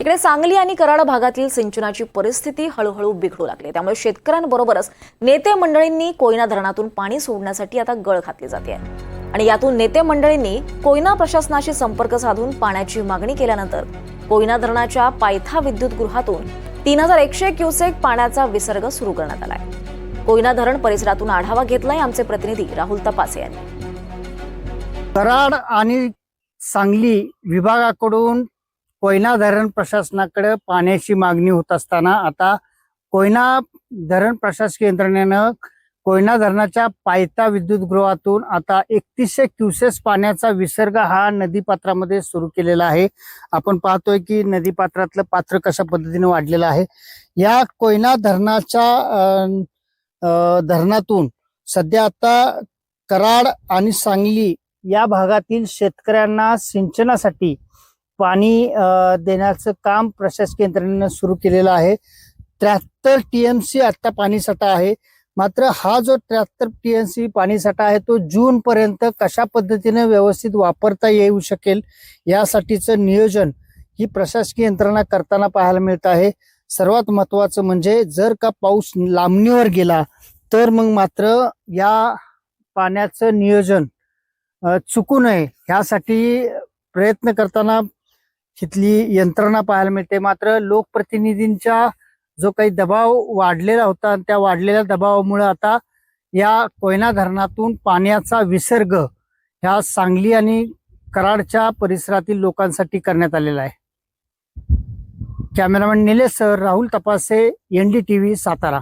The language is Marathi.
इकडे सांगली आणि कराड भागातील सिंचनाची परिस्थिती हळूहळू बिघडू लागली. त्यामुळे शेतकऱ्यांबरोबरच नेते मंडळींनी कोयना धरणातून पाणी सोडण्यासाठी आता गळ घातली जाते. आणि यातून नेते मंडळींनी कोयना प्रशासनाशी संपर्क साधून पाण्याची मागणी केल्यानंतर कोयना धरणाच्या पायथा विद्युत गृहातून तीन हजार एकशे क्युसेक पाण्याचा विसर्ग सुरू करण्यात आलाय. कोयना धरण परिसरातून आढावा घेतलाय आमचे प्रतिनिधी राहुल तपासे यांनी. कराड आणि सांगली विभागाकडून कोयना धरण प्रशासनाकडे पाण्याची मागणी होत असताना आता कोयना धरण प्रशासकीय यंत्रणेनं कोयना धरणाच्या पायथा विद्युत गृहातून आता एकतीसशे क्युसेस पाण्याचा विसर्ग हा नदीपात्रामध्ये सुरू केलेला आहे. आपण पाहतोय की नदीपात्रातलं पात्र कशा पद्धतीने वाढलेलं आहे. या कोयना धरणाच्या धरणातून सध्या आता कराड आणि सांगली या भागातील शेतकऱ्यांना सिंचनासाठी पाणी देण्याचं काम प्रशासकीय यंत्रणेनं सुरू केलेलं आहे. त्र्याहत्तर टी एम सी आत्ता पाणीसाठा आहे. मात्र हा जो त्र्याहत्तर टी एम सी पाणीसाठा आहे तो जूनपर्यंत कशा पद्धतीने व्यवस्थित वापरता येऊ शकेल यासाठीचं नियोजन ही प्रशासकीय यंत्रणा करताना पाहायला मिळत आहे. सर्वात महत्वाचं म्हणजे जर का पाऊस लांबणीवर गेला तर मग मात्र या पाण्याचं नियोजन चुकू नये ह्यासाठी प्रयत्न करताना तिथली यंत्रणा पाहायला मिळते. मात्र लोकप्रतिनिधींच्या जो काही दबाव वाढलेला होता त्या वाढलेल्या दबावामुळे आता या कोयना धरणातून पाण्याचा विसर्ग ह्या सांगली आणि कराडच्या परिसरातील लोकांसाठी करण्यात आलेला आहे. Cameraman Nilesh sir Rahul Tapase NDTV Satara.